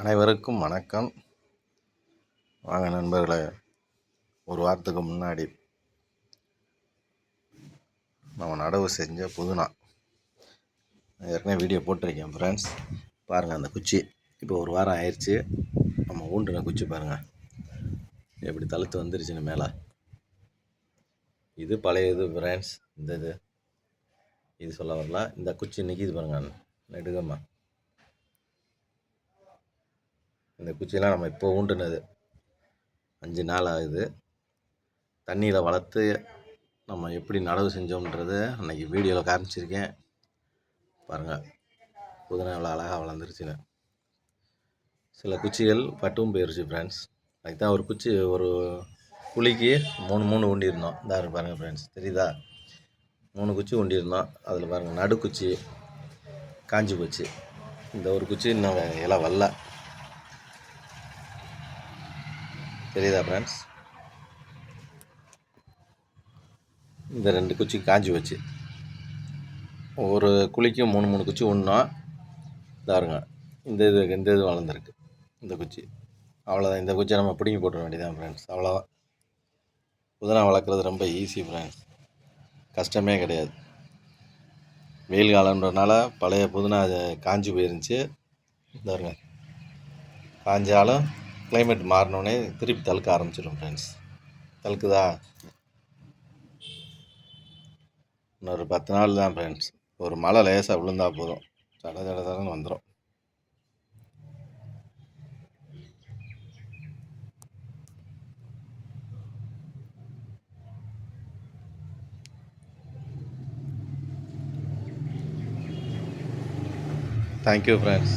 அனைவருக்கும் வணக்கம். வாங்க நண்பர்களே ஒரு வாரத்துக்கு முன்னாடி நம்ம நடவு செஞ்ச புதுனா. ஏற்கனவே வீடியோ போட்டிருக்கேன் ஃப்ரெண்ட்ஸ் பாருங்கள் அந்த குச்சி. இப்போ ஒரு வாரம் ஆயிடுச்சு நம்ம ஊண்டுன குச்சி பாருங்கள் எப்படி தளர்த்து வந்துருச்சுன்னு மேலே. இது பழைய இது ஃப்ரெண்ட்ஸ் இந்த இது. இது சொல்ல வரல. இந்த குச்சி நிற்கிது பாருங்கள் நெடுகமாக இந்த குச்சியெல்லாம் நம்ம இப்போ ஊண்டுனது. அஞ்சு நாள் ஆகுது. தண்ணியில் வளர்த்து நம்ம எப்படி நடவு செஞ்சோம்ன்றது அன்றைக்கி வீடியோவில் காமிச்சிருக்கேன். பாருங்கள் புதினா எவ்வளோ அழகாக வளர்ந்துருச்சுன்னு. சில குச்சிகள் பட்டும் போயிடுச்சு ஃப்ரெண்ட்ஸ் அதுக்கு தான் ஒரு குச்சி ஒரு குழிக்கு மூணு மூணு உண்டியிருந்தோம் இந்த பாருங்கள் ஃப்ரெண்ட்ஸ் தெரியுதா? மூணு குச்சி உண்டியிருந்தோம் அதில் பாருங்கள் நடுக்குச்சி காஞ்சி போச்சு. இந்த ஒரு குச்சி இன்னும் இலை வரல. தெரியுதா ஃப்ரெண்ட்ஸ் இந்த ரெண்டு குச்சி காஞ்சி வச்சு ஒரு குழிக்கும் மூணு மூணு குச்சி ஒன்றா தாருங்க இந்த இது இந்த இது வளர்ந்துருக்கு இந்த குச்சி. அவ்வளோதான் இந்த குச்சியை நம்ம பிடிங்கி போட்டுற வேண்டியதான் ஃப்ரெண்ட்ஸ் அவ்வளோதான் புதினா வளர்க்குறது ரொம்ப ஈஸி ஃப்ரெண்ட்ஸ் கஷ்டமே கிடையாது. வெயில் காலன்றனால பழைய புதினா காஞ்சி போயிருந்துச்சு. இதாருங்க. காஞ்சாலும் கிளைமேட் மாறினோடனே திருப்பி தழுக்க ஆரம்பிச்சிடும் ஃப்ரெண்ட்ஸ் தழுக்குதா இன்னொரு பத்து நாள் தான் ஃப்ரெண்ட்ஸ் ஒரு மழை லேசாக விழுந்தா போதும். சட சட சடன்னு வந்துடும் தேங்க்யூ ஃப்ரெண்ட்ஸ்